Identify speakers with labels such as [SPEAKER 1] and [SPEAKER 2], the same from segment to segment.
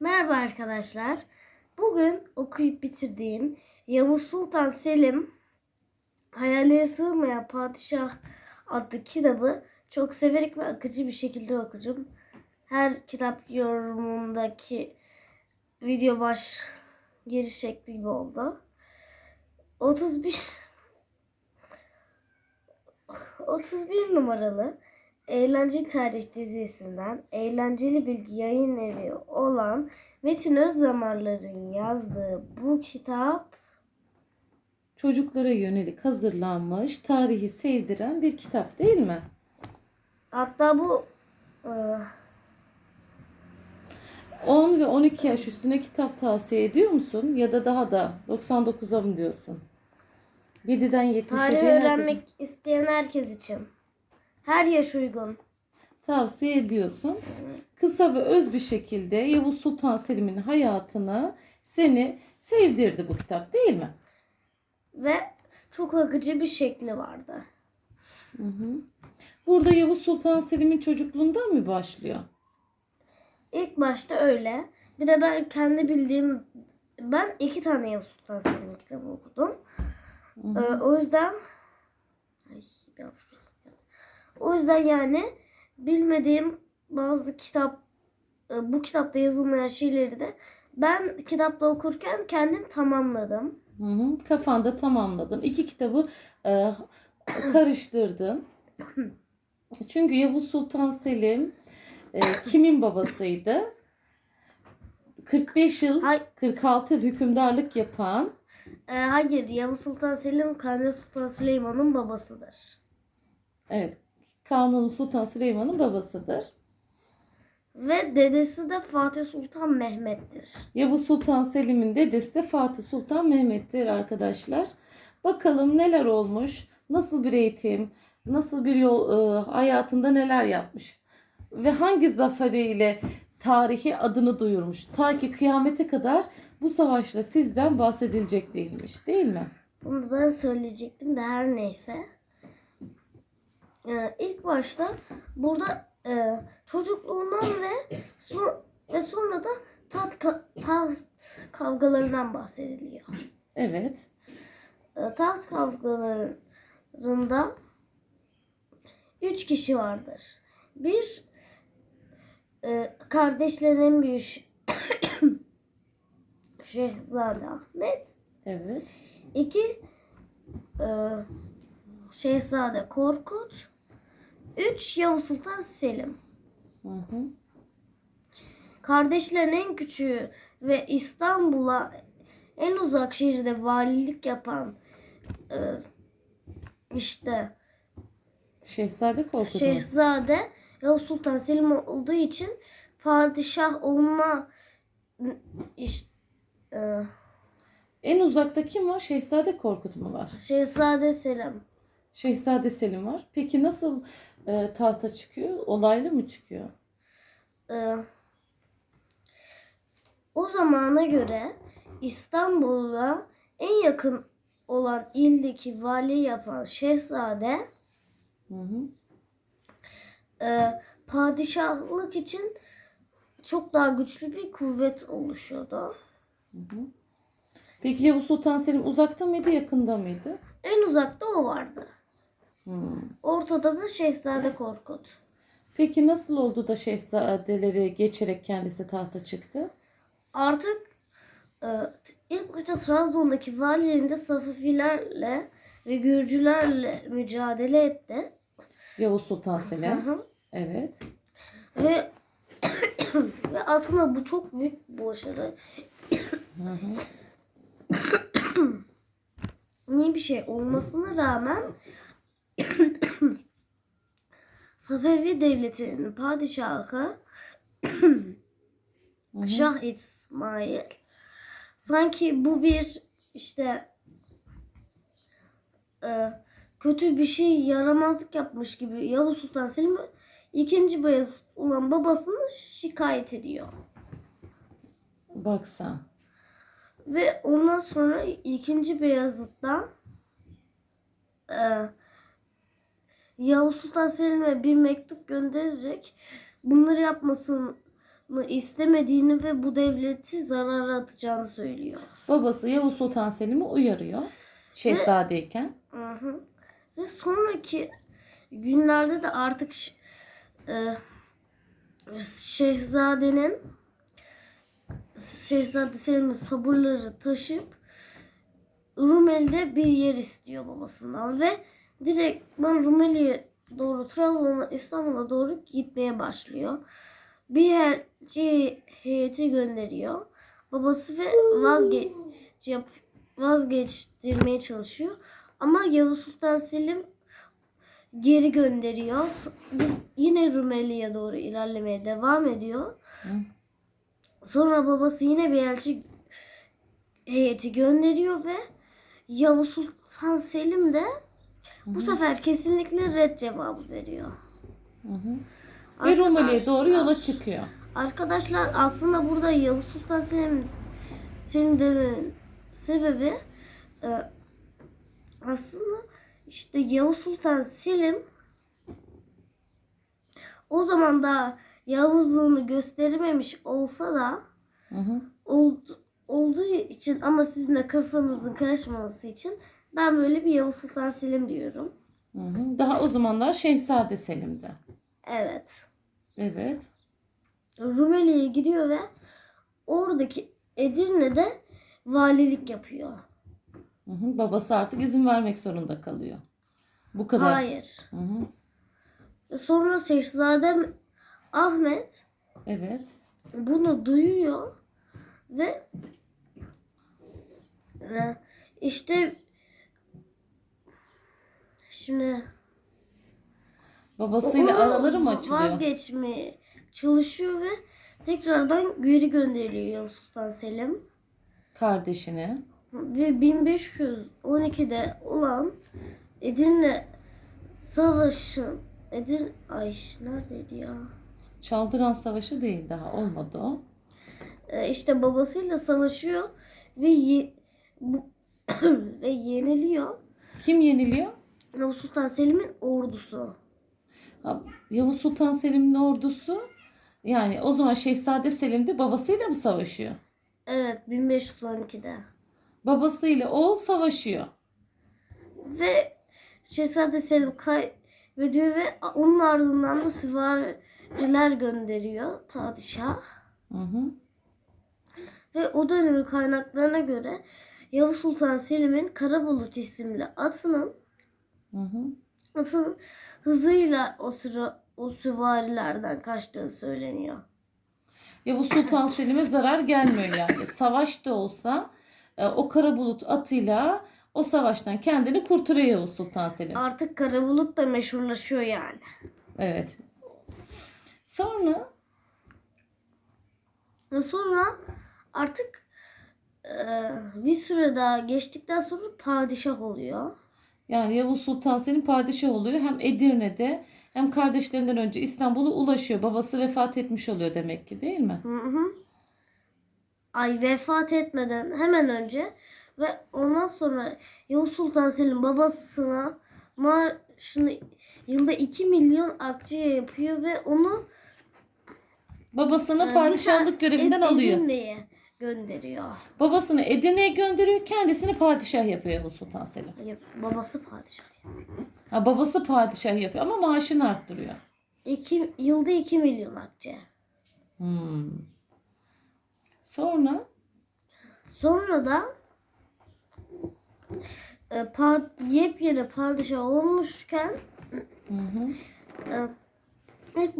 [SPEAKER 1] Merhaba arkadaşlar. Bugün okuyup bitirdiğim Yavuz Sultan Selim Hayalleri Sığmayan Padişah adlı kitabı çok severek ve akıcı bir şekilde okudum. Her kitap yorumundaki video baş giriş şekli gibi oldu. 31 31 numaralı Eğlenceli Tarih dizisinden eğlenceli bilgi yayın evi olan Metin Özdamarlar'ın yazdığı bu kitap
[SPEAKER 2] Çocuklara yönelik hazırlanmış, tarihi sevdiren bir kitap değil mi?
[SPEAKER 1] hatta bu e,
[SPEAKER 2] 10 ve 12 yaş üstüne kitap tavsiye ediyor musun? Ya da daha da 99'a mı diyorsun? 7'den 70'e
[SPEAKER 1] tarih
[SPEAKER 2] diye herkes-
[SPEAKER 1] öğrenmek isteyen herkes için. Her yaş uygun.
[SPEAKER 2] tavsiye ediyorsun. Kısa ve öz bir şekilde Yavuz Sultan Selim'in hayatını seni sevdirdi bu kitap değil mi?
[SPEAKER 1] Ve çok akıcı bir şekli vardı.
[SPEAKER 2] Burada Yavuz Sultan Selim'in çocukluğundan mı başlıyor?
[SPEAKER 1] İlk başta öyle. Bir de ben kendi bildiğim ben iki tane Yavuz Sultan Selim kitabı okudum. Ee, o yüzden Ay, geldi. O yüzden yani bilmediğim bazı kitap e, bu kitapta yazılmayan şeyleri de ben kitapta okurken kendim tamamladım.
[SPEAKER 2] Hı hı. Kafanda tamamladın. İki kitabı e, karıştırdın. Çünkü Yavuz Sultan Selim e, kimin babasıydı? 45 yıl,
[SPEAKER 1] Hay-
[SPEAKER 2] 46 yıl hükümdarlık yapan
[SPEAKER 1] Ee, hayır Yavuz Sultan Selim Kanuni Sultan Süleyman'ın babasıdır.
[SPEAKER 2] evet Kanuni Sultan Süleyman'ın babasıdır.
[SPEAKER 1] Ve dedesi de Fatih Sultan Mehmet'tir.
[SPEAKER 2] Yavuz Sultan Selim'in dedesi de Fatih Sultan Mehmet'tir arkadaşlar. Bakalım neler olmuş, nasıl bir eğitim, nasıl bir yol e, hayatında neler yapmış ve hangi zaferiyle tarihi adını duyurmuş. Ta ki kıyamete kadar bu savaşla sizden bahsedilecek değilmiş değil mi?
[SPEAKER 1] Bunu ben söyleyecektim de her neyse. Ee, ilk başta burada e, çocukluğundan ve son, ve sonra da tat, ka- taht kavgalarından bahsediliyor.
[SPEAKER 2] Evet.
[SPEAKER 1] E, taht kavgalarında üç kişi vardır. Bir e, kardeşlerin büyük Şehzade Ahmet.
[SPEAKER 2] Evet.
[SPEAKER 1] İki e, Şehzade Korkut. Üç Yavuz Sultan Selim.
[SPEAKER 2] Hı hı.
[SPEAKER 1] Kardeşlerin en küçüğü ve İstanbul'a en uzak şehirde valilik yapan e, işte
[SPEAKER 2] Şehzade Korkut.
[SPEAKER 1] Şehzade Yavuz Sultan Selim olduğu için padişah olma işte e,
[SPEAKER 2] En uzakta kim var? Şehzade Korkut mu var?
[SPEAKER 1] Şehzade Selim.
[SPEAKER 2] Şehzade Selim var. Peki nasıl e, tahta çıkıyor? Olaylı mı çıkıyor?
[SPEAKER 1] Ee, o zamana göre İstanbul'a en yakın olan ildeki vali yapan şehzade
[SPEAKER 2] Hı hı.
[SPEAKER 1] e, padişahlık için çok daha güçlü bir kuvvet oluşuyordu.
[SPEAKER 2] Peki Yavuz Sultan Selim uzakta mıydı, yakında mıydı?
[SPEAKER 1] En uzakta o vardı.
[SPEAKER 2] Hmm.
[SPEAKER 1] Ortada da Şehzade Korkut.
[SPEAKER 2] Peki nasıl oldu da şehzadeleri geçerek kendisi tahta çıktı?
[SPEAKER 1] Artık e, ilk başta Trabzon'daki valiliğinde Safavilerle ve Gürcülerle mücadele etti.
[SPEAKER 2] Yavuz Sultan
[SPEAKER 1] Hı
[SPEAKER 2] Selim.
[SPEAKER 1] hı.
[SPEAKER 2] Evet.
[SPEAKER 1] Ve ve aslında bu çok büyük bir başarı. Niye bir şey olmasına rağmen Safevi Devleti'nin padişahı Şah İsmail sanki bu bir işte e, kötü bir şey yaramazlık yapmış gibi Yavuz Sultan Selim ikinci Beyazıt olan babasını şikayet ediyor.
[SPEAKER 2] Bak sen.
[SPEAKER 1] Ve ondan sonra ikinci Beyazıt'ta e, Yavuz Sultan Selim'e bir mektup gönderecek. Bunları yapmasın istemediğini ve bu devleti zarara atacağını söylüyor.
[SPEAKER 2] Babası Yavuz Sultan Selim'i uyarıyor. Şehzadeyken.
[SPEAKER 1] Hı hı. Ve sonraki günlerde de artık e, Şehzadenin Şehzade Selim'in sabırları taşıp Rumeli'de bir yer istiyor babasından ve direktman Rumeli'ye doğru Trabzon'a İstanbul'a doğru gitmeye başlıyor. Bir elçi heyeti gönderiyor. Babası ve vazgeç yap, vazgeçtirmeye çalışıyor. Ama Yavuz Sultan Selim geri gönderiyor. Yine Rumeli'ye doğru ilerlemeye devam ediyor.
[SPEAKER 2] Hı.
[SPEAKER 1] Sonra babası yine bir elçi heyeti gönderiyor ve Yavuz Sultan Selim de bu sefer kesinlikle red cevabı veriyor.
[SPEAKER 2] Hı hı. Ve Rumeli'ye doğru yola çıkıyor.
[SPEAKER 1] Arkadaşlar aslında burada Yavuz Sultan Selim Selim demenin sebebi e, aslında işte Yavuz Sultan Selim o zaman da Yavuzluğunu göstermemiş olsa da
[SPEAKER 2] Hı hı.
[SPEAKER 1] oldu, olduğu için ama sizin de kafanızın karışmaması için ben böyle bir Yavuz Sultan Selim diyorum.
[SPEAKER 2] Hı hı. Daha o zamanlar Şehzade Selim'de.
[SPEAKER 1] Evet.
[SPEAKER 2] Evet.
[SPEAKER 1] Rumeli'ye gidiyor ve oradaki Edirne'de valilik yapıyor.
[SPEAKER 2] Hı hı. Babası artık izin vermek zorunda kalıyor. Bu kadar.
[SPEAKER 1] Hayır.
[SPEAKER 2] Hı hı.
[SPEAKER 1] Sonra Şehzadem Ahmet
[SPEAKER 2] Evet.
[SPEAKER 1] bunu duyuyor ve e, işte şimdi
[SPEAKER 2] Babasıyla
[SPEAKER 1] onu
[SPEAKER 2] araları mı açılıyor?
[SPEAKER 1] Vazgeçmeye çalışıyor ve tekrardan geri gönderiliyor Sultan Selim.
[SPEAKER 2] Kardeşini.
[SPEAKER 1] Ve 1512'de olan Edirne Savaşı Edir ay neredeydi ya?
[SPEAKER 2] Çaldıran Savaşı değil daha olmadı o.
[SPEAKER 1] Ee, işte babasıyla savaşıyor ve ye- bu ve yeniliyor.
[SPEAKER 2] Kim yeniliyor?
[SPEAKER 1] Yavuz Sultan Selim'in ordusu.
[SPEAKER 2] Yavuz Sultan Selim'in ordusu. Yani o zaman Şehzade Selim de babasıyla mı savaşıyor?
[SPEAKER 1] Evet 1512'de.
[SPEAKER 2] Babasıyla oğul savaşıyor.
[SPEAKER 1] Ve Şehzade Selim kaybediyor ve onun ardından da süvariler gönderiyor padişah.
[SPEAKER 2] Hı hı.
[SPEAKER 1] Ve o dönemin kaynaklarına göre Yavuz Sultan Selim'in Karabulut isimli atının
[SPEAKER 2] Hı hı.
[SPEAKER 1] atın hızıyla o sıra o süvarilerden kaçtığı söyleniyor.
[SPEAKER 2] Yavuz Sultan Selim'e zarar gelmiyor yani. Savaş da olsa e, o kara bulut atıyla o savaştan kendini kurtarıyor Yavuz Sultan Selim.
[SPEAKER 1] Artık Karabulut da meşhurlaşıyor yani.
[SPEAKER 2] Evet. Sonra
[SPEAKER 1] Ve sonra artık e, bir süre daha geçtikten sonra padişah oluyor.
[SPEAKER 2] Yani Yavuz Sultan Selim padişah oluyor. Hem Edirne'de hem kardeşlerinden önce İstanbul'a ulaşıyor. Babası vefat etmiş oluyor demek ki değil mi?
[SPEAKER 1] Hı hı. Ay vefat etmeden hemen önce ve ondan sonra Yavuz Sultan Selim babasına maaşını yılda 2 milyon akçeye yapıyor ve onu
[SPEAKER 2] Babasını
[SPEAKER 1] e,
[SPEAKER 2] padişahlık görevinden alıyor.
[SPEAKER 1] Edirne'ye gönderiyor.
[SPEAKER 2] Babasını Edirne'ye gönderiyor. Kendisini padişah yapıyor Yavuz Sultan Selim.
[SPEAKER 1] Hayır, babası padişah.
[SPEAKER 2] Ha, babası padişah yapıyor ama maaşını arttırıyor.
[SPEAKER 1] İki, yılda 2 milyon akçe.
[SPEAKER 2] Hmm. Sonra
[SPEAKER 1] Sonra da e, pa- yepyeni padişah olmuşken
[SPEAKER 2] hı hı.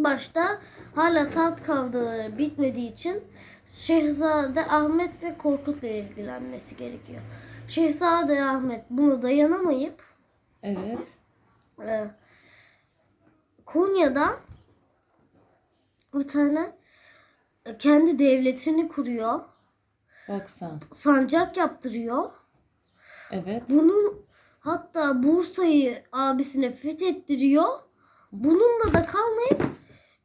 [SPEAKER 1] Başta hala taht kavgaları bitmediği için Şehzade Ahmet ve Korkut'la ilgilenmesi gerekiyor. Şehzade Ahmet buna dayanamayıp
[SPEAKER 2] Evet.
[SPEAKER 1] e, Konya'da bir tane e, kendi devletini kuruyor.
[SPEAKER 2] Bak sen.
[SPEAKER 1] Sancak yaptırıyor.
[SPEAKER 2] Evet.
[SPEAKER 1] Bunun hatta Bursa'yı abisine fethettiriyor. Bununla da kalmayıp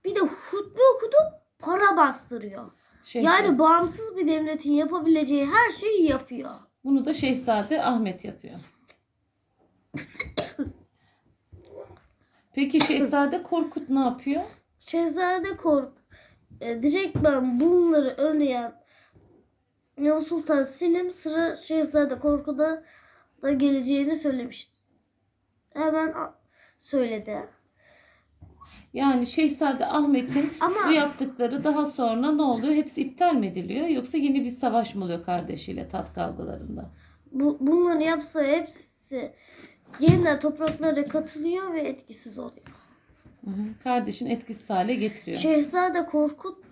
[SPEAKER 1] bir de hutbe okutup para bastırıyor.
[SPEAKER 2] Şehzade.
[SPEAKER 1] Yani bağımsız bir devletin yapabileceği her şeyi yapıyor.
[SPEAKER 2] Bunu da Şehzade Ahmet yapıyor. Peki Şehzade Korkut ne yapıyor?
[SPEAKER 1] Şehzade Kork e, direktmen bunları önleyen Yavuz Sultan Selim sıra Şehzade Korku'da da geleceğini söylemiş. Hemen söyledi.
[SPEAKER 2] Yani Şehzade Ahmet'in
[SPEAKER 1] Ama
[SPEAKER 2] bu yaptıkları daha sonra ne oluyor? Hepsi iptal mi ediliyor? Yoksa yeni bir savaş mı oluyor kardeşiyle tat kavgalarında?
[SPEAKER 1] bu, bunları yapsa hepsi yeniden topraklara katılıyor ve etkisiz oluyor.
[SPEAKER 2] Hı hı. Kardeşin etkisiz hale getiriyor.
[SPEAKER 1] Şehzade Korkut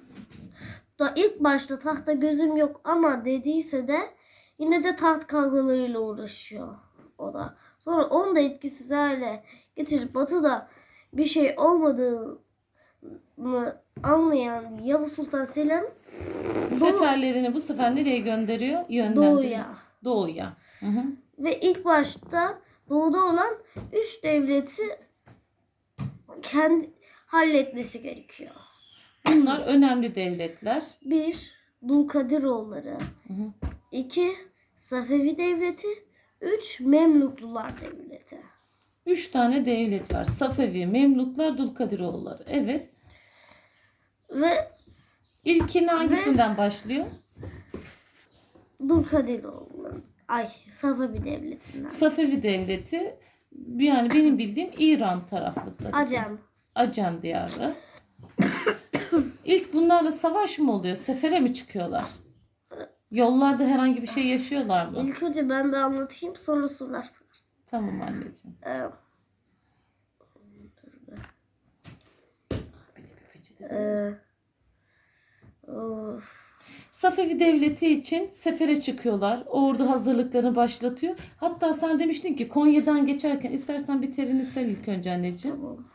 [SPEAKER 1] da ilk başta tahta gözüm yok ama dediyse de yine de taht kavgalarıyla uğraşıyor o da. Sonra onu da etkisiz hale getirip batıda bir şey olmadığını anlayan Yavuz Sultan Selim Doğu-
[SPEAKER 2] Seferlerini bu sefer nereye gönderiyor? Yönlendiriyor.
[SPEAKER 1] doğuya
[SPEAKER 2] Doğuya. Hı hı.
[SPEAKER 1] ve ilk başta doğuda olan üç devleti kendi halletmesi gerekiyor.
[SPEAKER 2] Bunlar önemli devletler.
[SPEAKER 1] Bir, Dulkadiroğulları.
[SPEAKER 2] Hı hı.
[SPEAKER 1] 2. Safevi Devleti 3. Memluklular Devleti.
[SPEAKER 2] Üç tane devlet var. Safevi, Memluklar, Dulkadiroğulları. Evet.
[SPEAKER 1] Ve
[SPEAKER 2] İlkinin hangisinden başlıyor?
[SPEAKER 1] Dulkadiroğulları. Ay Safevi Devleti'nden.
[SPEAKER 2] Safevi devleti yani benim bildiğim İran taraflıkları.
[SPEAKER 1] Acem.
[SPEAKER 2] Acem diyarı. İlk bunlarla savaş mı oluyor? Sefere mi çıkıyorlar? Yollarda herhangi bir şey yaşıyorlar mı?
[SPEAKER 1] İlk önce ben bir anlatayım sonra sorarsın.
[SPEAKER 2] Tamam anneciğim.
[SPEAKER 1] Ee, e, of.
[SPEAKER 2] Safevi devleti için sefere çıkıyorlar. Ordu hazırlıklarını başlatıyor. Hatta sen demiştin ki Konya'dan geçerken istersen bir terini sil ilk önce anneciğim.
[SPEAKER 1] Tamam.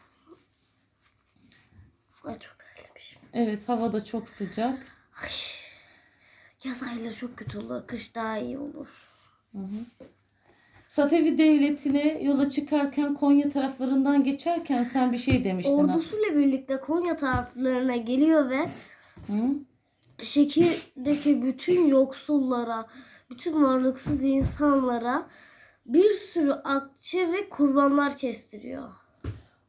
[SPEAKER 1] Ay çok terlemişim.
[SPEAKER 2] Evet havada çok sıcak.
[SPEAKER 1] Ay. Yaz ayları çok kötü olur. Kış daha iyi olur.
[SPEAKER 2] Safevi devletine yola çıkarken Konya taraflarından geçerken sen bir şey demiştin.
[SPEAKER 1] Ordusuyla birlikte Konya taraflarına geliyor ve
[SPEAKER 2] Hı?
[SPEAKER 1] şehirdeki bütün yoksullara, bütün varlıksız insanlara bir sürü akçe ve kurbanlar kestiriyor.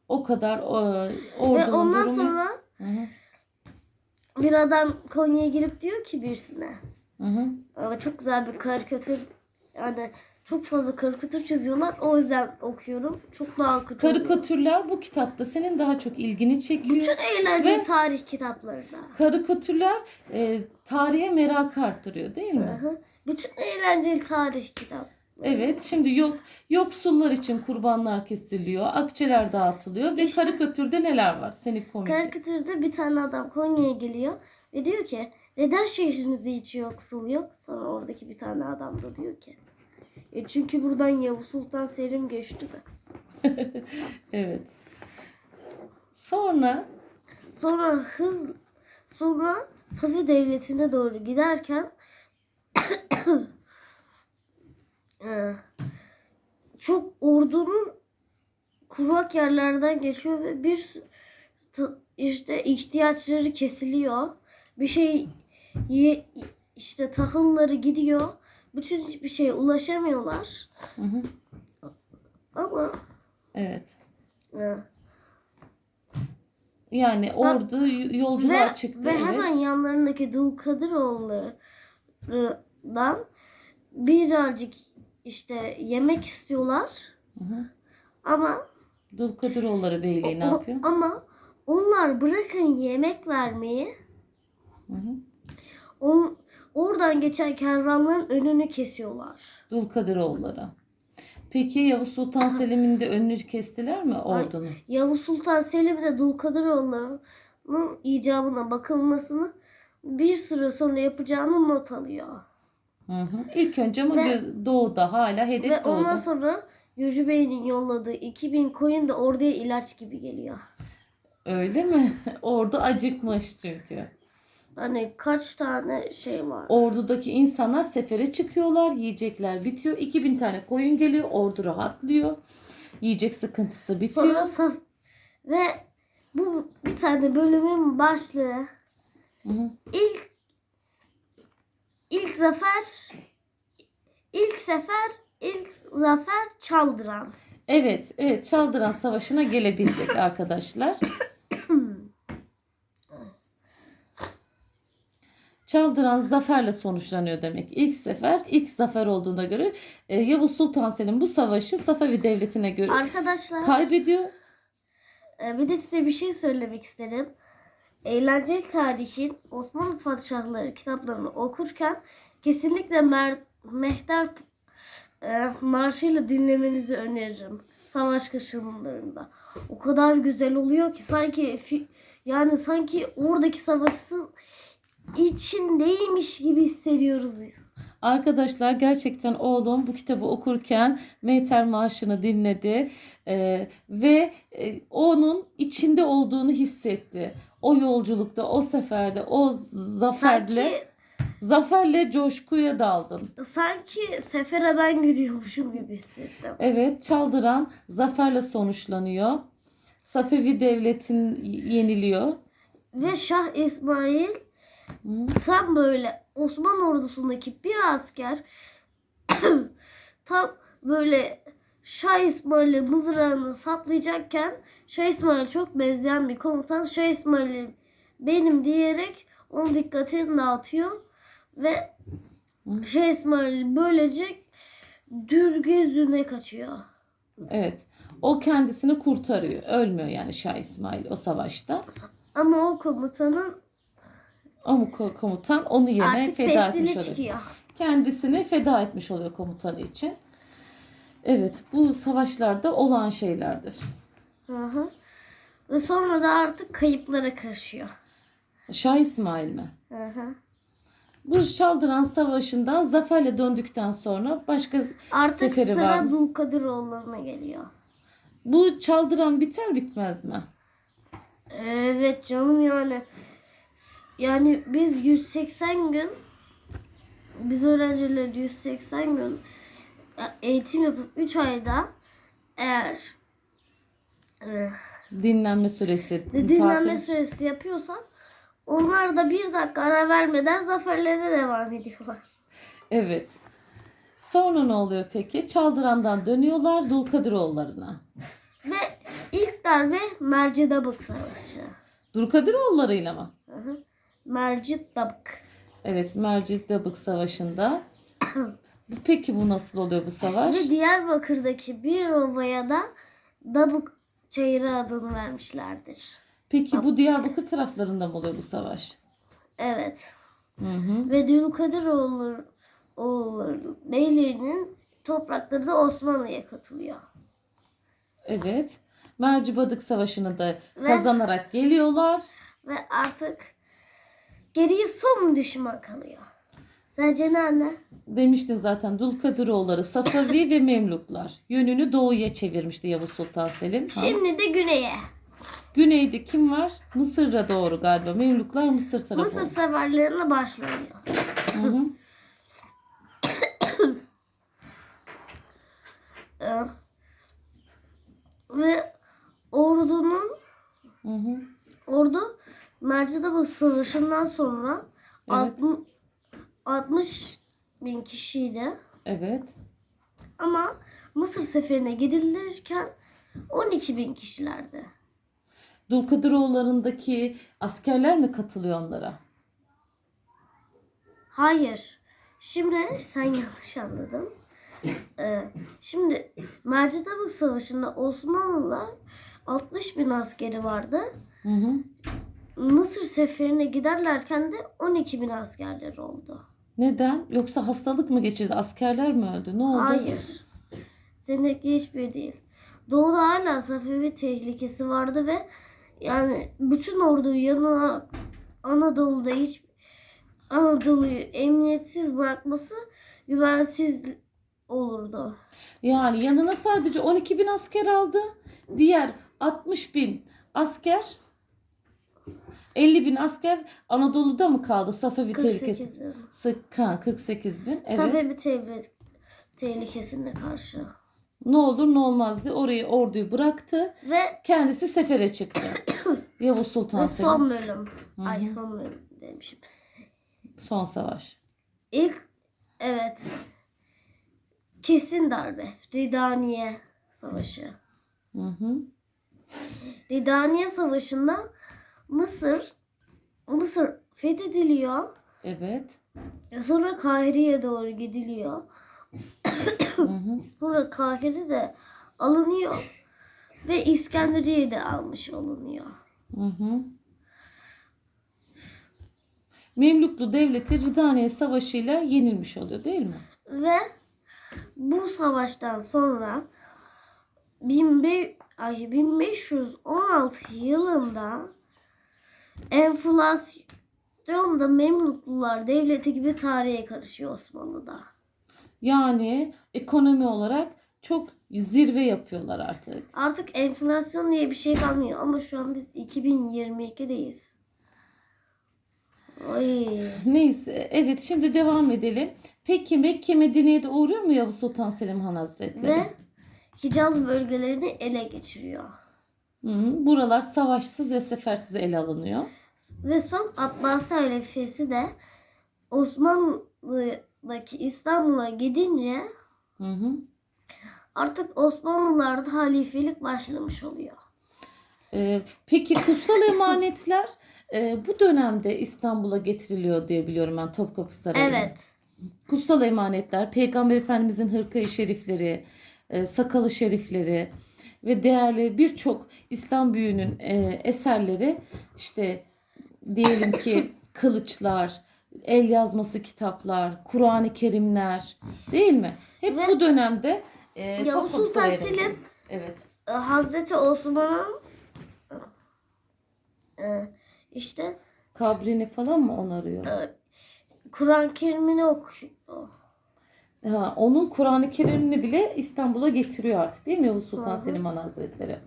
[SPEAKER 2] O kadar e,
[SPEAKER 1] ve
[SPEAKER 2] ordunun
[SPEAKER 1] ondan
[SPEAKER 2] durumu.
[SPEAKER 1] sonra
[SPEAKER 2] Hı hı,
[SPEAKER 1] bir adam Konya'ya girip diyor ki birisine.
[SPEAKER 2] hı hı.
[SPEAKER 1] Ama çok güzel bir karikatür yani çok fazla karikatür çiziyorlar. O yüzden okuyorum. Çok daha oluyor.
[SPEAKER 2] Karikatürler bu kitapta senin daha çok ilgini çekiyor.
[SPEAKER 1] Bütün eğlenceli
[SPEAKER 2] Ve-
[SPEAKER 1] tarih kitaplarında.
[SPEAKER 2] Karikatürler e, tarihe merak arttırıyor değil mi?
[SPEAKER 1] Hı hı. Bütün eğlenceli tarih kitap.
[SPEAKER 2] Evet şimdi yok yoksullar için kurbanlar kesiliyor, akçeler dağıtılıyor ve
[SPEAKER 1] İşte-
[SPEAKER 2] karikatürde neler var? Seni komik.
[SPEAKER 1] Karikatürde bir tane adam Konya'ya geliyor ve diyor ki neden şehrinizde hiç yoksul yok? Sonra oradaki bir tane adam da diyor ki e çünkü buradan Yavuz Sultan Selim geçti de.
[SPEAKER 2] Evet. Sonra
[SPEAKER 1] Sonra hız sonra Safi Devleti'ne doğru giderken e, çok ordunun kurak yerlerden geçiyor ve bir işte ihtiyaçları kesiliyor. Bir şey işte tahılları gidiyor. Bütün hiçbir şeye ulaşamıyorlar.
[SPEAKER 2] Hı hı,
[SPEAKER 1] Ama
[SPEAKER 2] evet.
[SPEAKER 1] e,
[SPEAKER 2] Yani ordu y- yolculuğa
[SPEAKER 1] ve,
[SPEAKER 2] çıktı.
[SPEAKER 1] ve
[SPEAKER 2] evet.
[SPEAKER 1] hemen yanlarındaki Dulkadiroğulları'dan birazcık işte yemek istiyorlar.
[SPEAKER 2] Hı hı.
[SPEAKER 1] Ama
[SPEAKER 2] Dulkadiroğulları Beyliği ne
[SPEAKER 1] o-
[SPEAKER 2] yapıyor?
[SPEAKER 1] ama onlar bırakın yemek vermeyi
[SPEAKER 2] Hı hı.
[SPEAKER 1] on, oradan geçen kervanların önünü kesiyorlar.
[SPEAKER 2] Dulkadiroğulları. Peki Yavuz Sultan Selim'in de önünü kestiler mi ordunun?
[SPEAKER 1] Yavuz Sultan Selim de Dulkadiroğulları'nın icabına bakılmasını bir süre sonra yapacağını not alıyor.
[SPEAKER 2] Hı hı. İlk önce ama
[SPEAKER 1] Ve-
[SPEAKER 2] doğuda hala hedef
[SPEAKER 1] Ve
[SPEAKER 2] doğuda.
[SPEAKER 1] ondan sonra Gürcü Bey'in yolladığı 2000 koyun da orduya ilaç gibi geliyor.
[SPEAKER 2] Öyle mi? Ordu acıkmış çünkü.
[SPEAKER 1] Hani kaç tane şey var.
[SPEAKER 2] Ordudaki insanlar sefere çıkıyorlar, yiyecekler bitiyor. 2000 tane koyun geliyor, ordu rahatlıyor. Yiyecek sıkıntısı bitiyor.
[SPEAKER 1] Sonra ve bu bir tane bölümün başlığı
[SPEAKER 2] Hı hı.
[SPEAKER 1] ilk ilk zafer ilk sefer ilk zafer çaldıran.
[SPEAKER 2] Evet, evet Çaldıran Savaşı'na gelebildik arkadaşlar. Çaldıran zaferle sonuçlanıyor demek. İlk sefer, ilk zafer olduğuna göre e, Yavuz Sultan Selim bu savaşı Safavi Devleti'ne göre
[SPEAKER 1] Arkadaşlar
[SPEAKER 2] kaybediyor.
[SPEAKER 1] e, bir de size bir şey söylemek isterim. Eğlenceli tarihin Osmanlı Padişahları kitaplarını okurken kesinlikle Mer- Mehter e, marşıyla dinlemenizi öneririm. Savaş koşullarında. O kadar güzel oluyor ki sanki fi- yani sanki oradaki savaşın içindeymiş gibi hissediyoruz.
[SPEAKER 2] Arkadaşlar gerçekten oğlum bu kitabı okurken Mehter Marşı'nı dinledi e, ve e, onun içinde olduğunu hissetti. O yolculukta, o seferde, o zaferle,
[SPEAKER 1] Sanki
[SPEAKER 2] zaferle coşkuya daldın.
[SPEAKER 1] sanki sefere ben gidiyormuşum gibi hissettim.
[SPEAKER 2] Evet, Çaldıran zaferle sonuçlanıyor. Safevi devletin yeniliyor.
[SPEAKER 1] Ve Şah İsmail. Tam böyle Osman ordusundaki bir asker tam böyle Şah İsmail'in mızrağını saplayacakken Şah İsmail çok benzeyen bir komutan Şah İsmail benim diyerek onun dikkatini dağıtıyor ve. Şah İsmail böylece Dürgezün'e kaçıyor.
[SPEAKER 2] Evet. O kendisini kurtarıyor. Ölmüyor yani Şah İsmail o savaşta.
[SPEAKER 1] Ama o komutanın
[SPEAKER 2] Ama ko- komutan onu yerine
[SPEAKER 1] artık
[SPEAKER 2] feda etmiş oluyor.
[SPEAKER 1] çıkıyor.
[SPEAKER 2] kendisini feda etmiş oluyor komutanı için. Evet bu savaşlarda olan şeylerdir.
[SPEAKER 1] Hı hı. Ve sonra da artık kayıplara karışıyor.
[SPEAKER 2] Şah İsmail mi?
[SPEAKER 1] Hı hı.
[SPEAKER 2] Bu Çaldıran Savaşı'ndan zaferle döndükten sonra başka
[SPEAKER 1] Artık
[SPEAKER 2] Seferi var
[SPEAKER 1] sıra
[SPEAKER 2] mı?
[SPEAKER 1] Dulkadiroğullarına geliyor.
[SPEAKER 2] bu Çaldıran biter bitmez mi?
[SPEAKER 1] Evet canım yani. Yani biz 180 gün biz öğrenciler 180 gün e, eğitim yapıp 3 ayda eğer e,
[SPEAKER 2] Dinlenme süresi.
[SPEAKER 1] dinlenme
[SPEAKER 2] tatil-
[SPEAKER 1] süresi yapıyorsan onlar da bir dakika ara vermeden zaferlere devam ediyorlar.
[SPEAKER 2] Evet. Sonra ne oluyor peki? Çaldıran'dan dönüyorlar Dulkadiroğullarına.
[SPEAKER 1] Ve ilk darbe Mercidabık Savaşı.
[SPEAKER 2] Dulkadiroğullarıyla mı?
[SPEAKER 1] Hı hı. Mercidabık.
[SPEAKER 2] Evet, Mercik-Dabık Savaşı'nda. Peki bu nasıl oluyor bu savaş?
[SPEAKER 1] Ve Diyarbakır'daki bir ovaya da Dabık Çayırı adını vermişlerdir.
[SPEAKER 2] Peki bu Diyarbakır taraflarında mı oluyor bu savaş?
[SPEAKER 1] Evet.
[SPEAKER 2] Hı hı.
[SPEAKER 1] Ve Dülkadiroğulları oğulları beylerinin toprakları da Osmanlı'ya katılıyor.
[SPEAKER 2] Evet. Mercibadık Savaşı'nı da
[SPEAKER 1] Ve-
[SPEAKER 2] kazanarak geliyorlar.
[SPEAKER 1] Ve artık geriye son düşman kalıyor. Sence ne anne?
[SPEAKER 2] Demiştin zaten Dulkadiroğulları, Safavi ve Memluklar. Yönünü doğuya çevirmişti Yavuz Sultan Selim. Ha.
[SPEAKER 1] Şimdi de güneye.
[SPEAKER 2] Güneyde kim var? Mısır'a doğru galiba. Memluklar Mısır tarafı.
[SPEAKER 1] Mısır seferlerine başlanıyor.
[SPEAKER 2] Hı hı.
[SPEAKER 1] Ee, ve ordunun
[SPEAKER 2] Hı hı.
[SPEAKER 1] Mercidabık Savaşı'ndan sonra
[SPEAKER 2] Evet.
[SPEAKER 1] 60, 60 bin kişiydi.
[SPEAKER 2] Evet.
[SPEAKER 1] Ama Mısır seferine gidilirken 12 bin kişilerdi.
[SPEAKER 2] Dulkadiroğullarındaki askerler mi katılıyor onlara?
[SPEAKER 1] Hayır. Şimdi sen yanlış anladın. Ee, şimdi Mercidabık Savaşı'nda Osmanlılar 60 bin askeri vardı.
[SPEAKER 2] Hı hı.
[SPEAKER 1] Mısır seferine giderlerken de 12 bin askerleri oldu.
[SPEAKER 2] Neden? Yoksa hastalık mı geçirdi? Askerler mi öldü? Ne oldu?
[SPEAKER 1] Hayır. Seninki hiçbir değil. Doğuda hala Safevi tehlikesi vardı ve yani bütün orduyu yanına Anadolu'da hiç Anadolu'yu emniyetsiz bırakması güvensiz olurdu.
[SPEAKER 2] Yani yanına sadece 12 bin asker aldı. Diğer 60 bin asker 50 bin asker Anadolu'da mı kaldı? Safevi tehlikesi.
[SPEAKER 1] 48 bin.
[SPEAKER 2] Sık, ha, 48 bin. Evet.
[SPEAKER 1] Safevi te- tehlikesine karşı.
[SPEAKER 2] Ne olur ne olmaz diye orayı orduyu bıraktı.
[SPEAKER 1] Ve,
[SPEAKER 2] Kendisi sefere çıktı. Yavuz Sultan
[SPEAKER 1] ve
[SPEAKER 2] Selim.
[SPEAKER 1] son bölüm.
[SPEAKER 2] Hı
[SPEAKER 1] Ay son bölüm demişim.
[SPEAKER 2] Son savaş.
[SPEAKER 1] İlk evet kesin darbe. Ridaniye Savaşı.
[SPEAKER 2] Hı hı.
[SPEAKER 1] Ridaniye Savaşı'nda Mısır Mısır fethediliyor
[SPEAKER 2] Evet.
[SPEAKER 1] Sonra Kahire'ye doğru gidiliyor.
[SPEAKER 2] Hı hı.
[SPEAKER 1] Sonra Kahire de alınıyor ve İskenderiye de almış olunuyor.
[SPEAKER 2] Hı hı. Memluklu devleti Ridaniye Savaşı'yla yenilmiş oluyor değil mi?
[SPEAKER 1] Ve bu savaştan sonra 15 ay 1516 yılında enflasyonda Memluklular devleti gibi tarihe karışıyor Osmanlı'da.
[SPEAKER 2] Yani ekonomi olarak çok zirve yapıyorlar artık.
[SPEAKER 1] Artık enflasyon diye bir şey kalmıyor ama şu an biz 2022'deyiz. Ay.
[SPEAKER 2] Neyse evet şimdi devam edelim. Peki Mekke Medine'ye de uğruyor mu Yavuz Sultan Selim Han Hazretleri?
[SPEAKER 1] Ve Hicaz bölgelerini ele geçiriyor.
[SPEAKER 2] Hı. Buralar savaşsız ve sefersiz ele alınıyor.
[SPEAKER 1] Ve son Abbasi halifesi de Osmanlı'daki İstanbul'a gidince
[SPEAKER 2] Hı hı.
[SPEAKER 1] artık Osmanlılarda halifelik başlamış oluyor.
[SPEAKER 2] Ee, peki kutsal emanetler e, bu dönemde İstanbul'a getiriliyor diye biliyorum ben Topkapı Sarayı'na.
[SPEAKER 1] Evet.
[SPEAKER 2] Kutsal emanetler, Peygamber Efendimizin hırkayı şerifleri, e, sakalı şerifleri ve değerli birçok İslam büyüğünün e, eserleri işte diyelim ki kılıçlar, el yazması kitaplar, Kur'an-ı Kerimler değil mi? Hep
[SPEAKER 1] Ve
[SPEAKER 2] bu dönemde e,
[SPEAKER 1] Yavuz Sultan Selim.
[SPEAKER 2] Evet.
[SPEAKER 1] e, Hazreti Osman'ın e, işte
[SPEAKER 2] Kabrini falan mı onarıyor?
[SPEAKER 1] e, Kur'an-ı Kerim'ini okuyor.
[SPEAKER 2] Ha, onun Kur'an-ı Kerim'ini bile İstanbul'a getiriyor artık değil mi Yavuz Sultan
[SPEAKER 1] Hı hı.
[SPEAKER 2] Selim Han Hazretleri?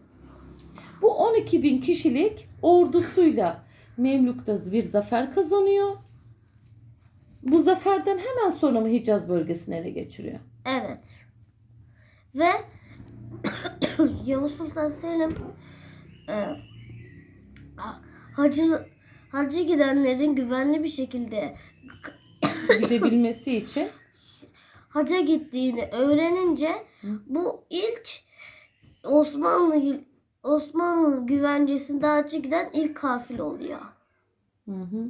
[SPEAKER 2] Bu 12 bin kişilik ordusuyla Memlük'te bir zafer kazanıyor. Bu zaferden hemen sonra mı Hicaz bölgesini ele geçiriyor?
[SPEAKER 1] Evet. Ve Yavuz Sultan Selim e, hacı hacı gidenlerin güvenli bir şekilde
[SPEAKER 2] Gidebilmesi için.
[SPEAKER 1] Haca gittiğini öğrenince bu ilk Osmanlı Osmanlı güvencesinde hacı giden ilk kafile oluyor.
[SPEAKER 2] Hı hı.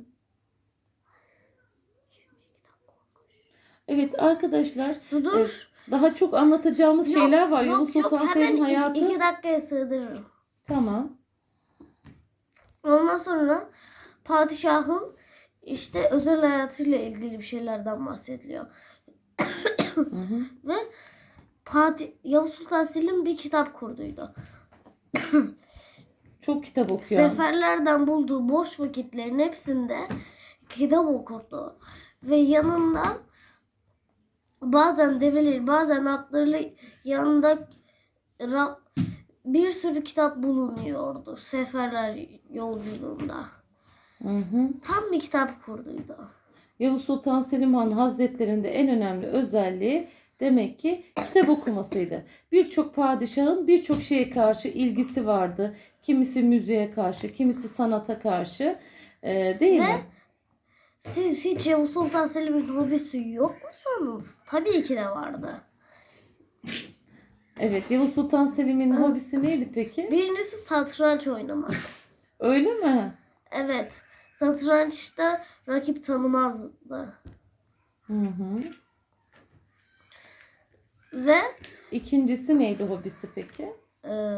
[SPEAKER 2] Evet arkadaşlar
[SPEAKER 1] Dur.
[SPEAKER 2] e, daha çok anlatacağımız şeyler var.
[SPEAKER 1] Yok,
[SPEAKER 2] Yavuz
[SPEAKER 1] yok,
[SPEAKER 2] Sultan
[SPEAKER 1] hemen
[SPEAKER 2] Selim
[SPEAKER 1] iki-
[SPEAKER 2] hayatı.
[SPEAKER 1] iki dakikaya sığdırırım.
[SPEAKER 2] Tamam.
[SPEAKER 1] Ondan sonra padişahın işte özel hayatıyla ilgili bir şeylerden bahsediliyor. Ve Padi Yavuz Sultan Selim bir kitap kurduydu.
[SPEAKER 2] Çok kitap okuyor.
[SPEAKER 1] Seferlerden bulduğu boş vakitlerin hepsinde kitap okurdu. Ve yanında bazen develeri bazen atlarıyla yanında bir sürü kitap bulunuyordu seferler yolculuğunda.
[SPEAKER 2] Hı hı.
[SPEAKER 1] Tam bir kitap kurduydu.
[SPEAKER 2] Yavuz Sultan Selim Han Hazretleri'nde en önemli özelliği demek ki kitap okumasıydı. Birçok padişahın birçok şeye karşı ilgisi vardı. Kimisi müziğe karşı, kimisi sanata karşı. Ee, değil
[SPEAKER 1] Ve
[SPEAKER 2] mi?
[SPEAKER 1] Siz hiç Yavuz Sultan Selim'in hobisi yok mu sandınız? Tabii ki de vardı.
[SPEAKER 2] Evet, Yavuz Sultan Selim'in hobisi neydi peki?
[SPEAKER 1] Birincisi satranç oynamak.
[SPEAKER 2] Öyle mi?
[SPEAKER 1] Evet. Satrançta rakip tanımazdı.
[SPEAKER 2] Hı hı.
[SPEAKER 1] Ve
[SPEAKER 2] İkincisi neydi hobisi peki?
[SPEAKER 1] e,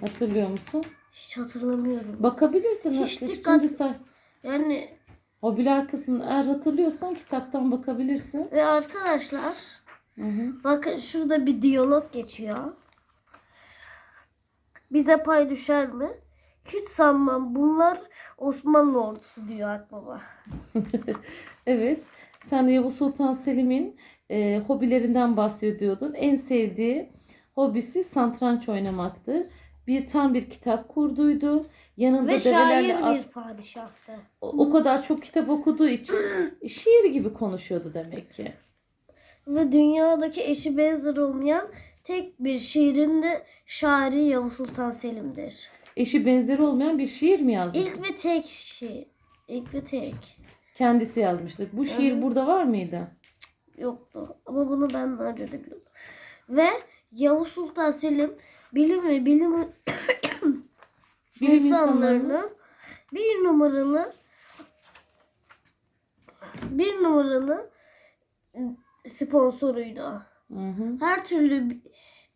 [SPEAKER 2] Hatırlıyor musun?
[SPEAKER 1] hiç hatırlamıyorum.
[SPEAKER 2] Bakabilirsin.
[SPEAKER 1] Hiç
[SPEAKER 2] İkinci
[SPEAKER 1] dikkat-
[SPEAKER 2] say.
[SPEAKER 1] Yani
[SPEAKER 2] Hobiler kısmını eğer hatırlıyorsan kitaptan bakabilirsin.
[SPEAKER 1] ve arkadaşlar
[SPEAKER 2] Hı hı.
[SPEAKER 1] bakın şurada bir diyalog geçiyor. Bize pay düşer mi? Hiç sanmam. Bunlar Osmanlı ordusu diyor akbaba.
[SPEAKER 2] Evet. Sen Yavuz Sultan Selim'in e, hobilerinden bahsediyordun. En sevdiği hobisi satranç oynamaktı. Bir tam bir kitap kurduydu. Yanında
[SPEAKER 1] Ve
[SPEAKER 2] develerle
[SPEAKER 1] şair bir padişahtı.
[SPEAKER 2] o o kadar çok kitap okuduğu için şiir gibi konuşuyordu demek ki.
[SPEAKER 1] Ve dünyadaki eşi benzer olmayan tek bir şiirin de şairi Yavuz Sultan Selim'dir.
[SPEAKER 2] Eşi benzeri olmayan bir şiir mi yazmış?
[SPEAKER 1] İlk ve tek şiir. İlk ve tek.
[SPEAKER 2] Kendisi yazmıştı. Bu şiir
[SPEAKER 1] Evet.
[SPEAKER 2] burada var mıydı?
[SPEAKER 1] Yoktu. Ama bunu ben daha önce de biliyordum. Ve Yavuz Sultan Selim bilim ve bilim
[SPEAKER 2] Bilim insanlarının
[SPEAKER 1] insanlarının bir numaralı bir numaralı sponsoruydu.
[SPEAKER 2] Hı hı.
[SPEAKER 1] Her türlü bir,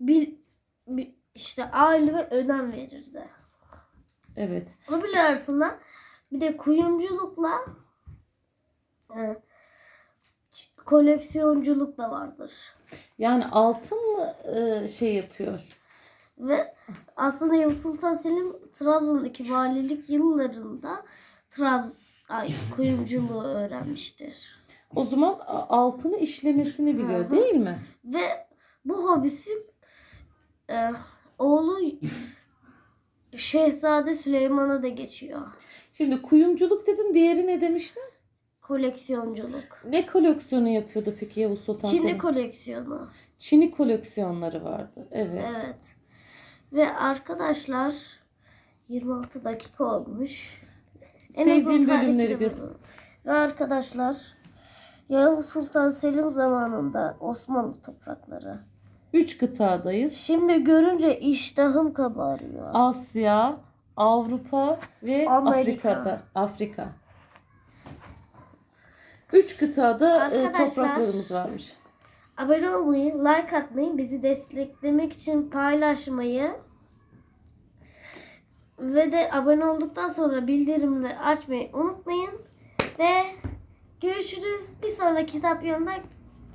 [SPEAKER 1] bir, bir- işte aileme önem verirdi.
[SPEAKER 2] Evet.
[SPEAKER 1] Hobiler arasında bir de kuyumculukla e, koleksiyonculuk da vardır.
[SPEAKER 2] Yani altın mı e, şey yapıyor?
[SPEAKER 1] Ve aslında Yavuz Sultan Selim Trabzon'daki valilik yıllarında Trabzon ay, kuyumculuğu öğrenmiştir.
[SPEAKER 2] O zaman altını işlemesini biliyor
[SPEAKER 1] Hı hı.
[SPEAKER 2] değil mi?
[SPEAKER 1] Ve bu hobisi e, oğlu Şehzade Süleyman'a da geçiyor.
[SPEAKER 2] Şimdi kuyumculuk dedin diğeri ne demiştin?
[SPEAKER 1] Koleksiyonculuk.
[SPEAKER 2] Ne koleksiyonu yapıyordu peki Yavuz Sultan
[SPEAKER 1] Çin'i
[SPEAKER 2] Selim?
[SPEAKER 1] koleksiyonu.
[SPEAKER 2] Çin'i koleksiyonları vardı. Evet.
[SPEAKER 1] Evet. Ve arkadaşlar 26 dakika olmuş.
[SPEAKER 2] Sevdiğim
[SPEAKER 1] azından tarih
[SPEAKER 2] bölümleri göster.
[SPEAKER 1] Ve arkadaşlar Yavuz Sultan Selim zamanında Osmanlı toprakları.
[SPEAKER 2] Üç kıtadayız.
[SPEAKER 1] Şimdi görünce iştahım kabarıyor.
[SPEAKER 2] Asya, Avrupa ve
[SPEAKER 1] Amerika.
[SPEAKER 2] Afrika'da. Afrika. Üç kıtada e,
[SPEAKER 1] Arkadaşlar-
[SPEAKER 2] topraklarımız varmış.
[SPEAKER 1] Abone olmayı, like atmayı, bizi desteklemek için paylaşmayı ve de abone olduktan sonra bildirimleri açmayı unutmayın. Ve görüşürüz. Bir sonraki kitap yorumda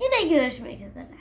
[SPEAKER 1] yine görüşmek üzere.